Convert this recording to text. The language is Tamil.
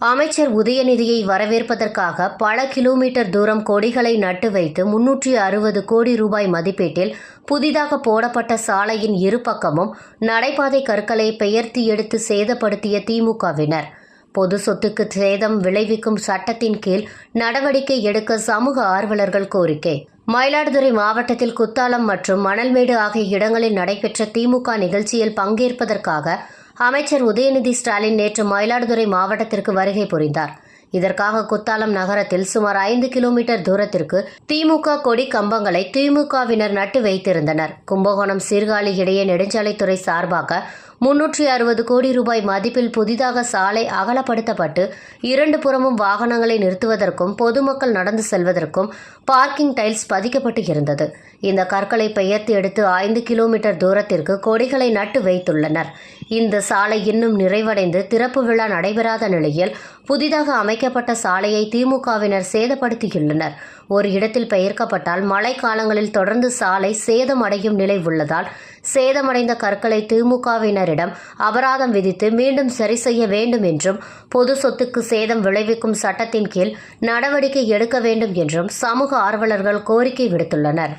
அமைச்சர் உதயநிதியை வரவேற்பதற்காக பல கிலோமீட்டர் தூரம் கொடிகளை நட்டு வைத்து முன்னூற்றி அறுபது கோடி ரூபாய் மதிப்பீட்டில் புதிதாக போடப்பட்ட சாலையின் இரு பக்கமும் நடைபாதை கற்களை பெயர்த்தி எடுத்து சேதப்படுத்திய திமுகவினர். பொது சொத்துக்கு சேதம் விளைவிக்கும் சட்டத்தின் கீழ் நடவடிக்கை எடுக்க சமூக ஆர்வலர்கள் கோரிக்கை. மயிலாடுதுறை மாவட்டத்தில் குத்தாலம் மற்றும் மணல்மேடு ஆகிய இடங்களில் நடைபெற்ற திமுக நிகழ்ச்சியில் பங்கேற்பதற்காக அமைச்சர் உதயநிதி ஸ்டாலின் நேற்று மயிலாடுதுறை மாவட்டத்திற்கு வருகை புரிந்தார். இதற்காக குத்தாலம் நகரத்தில் சுமார் ஐந்து கிலோமீட்டர் தூரத்திற்கு திமுக கொடி கம்பங்களை திமுகவினர் நட்டு வைத்திருந்தனர். கும்பகோணம் சீர்காழி இடையே நெடுஞ்சாலைத்துறை சார்பாக முன்னூற்றி அறுபது கோடி ரூபாய் மதிப்பில் புதிதாக சாலை அகலப்படுத்தப்பட்டு இரண்டு புறமும் வாகனங்களை நிறுத்துவதற்கும் பொதுமக்கள் நடந்து செல்வதற்கும் பார்க்கிங் டைல்ஸ் பதிக்கப்பட்டு இருந்தது. இந்த கற்களை பெயர்த்து எடுத்து ஐந்து கிலோமீட்டர் தூரத்திற்கு கொடிகளை நட்டு வைத்துள்ளனர். இந்த சாலை இன்னும் நிறைவடைந்து திறப்பு விழா நடைபெறாத நிலையில் புதிதாக அமைக்கப்பட்ட சாலையை திமுகவினர் சேதப்படுத்தியுள்ளனர். ஒரு இடத்தில் பெயர்க்கப்பட்டால் மழை காலங்களில் தொடர்ந்து சாலை சேதமடையும் நிலை உள்ளதால் சேதமடைந்த கற்களை திமுகவினரிடம் அபராதம் விதித்து மீண்டும் சரி செய்ய வேண்டும் என்றும் பொது சொத்துக்கு சேதம் விளைவிக்கும் சட்டத்தின் கீழ் நடவடிக்கை எடுக்க வேண்டும் என்றும் சமூக ஆர்வலர்கள் கோரிக்கை விடுத்துள்ளனர்.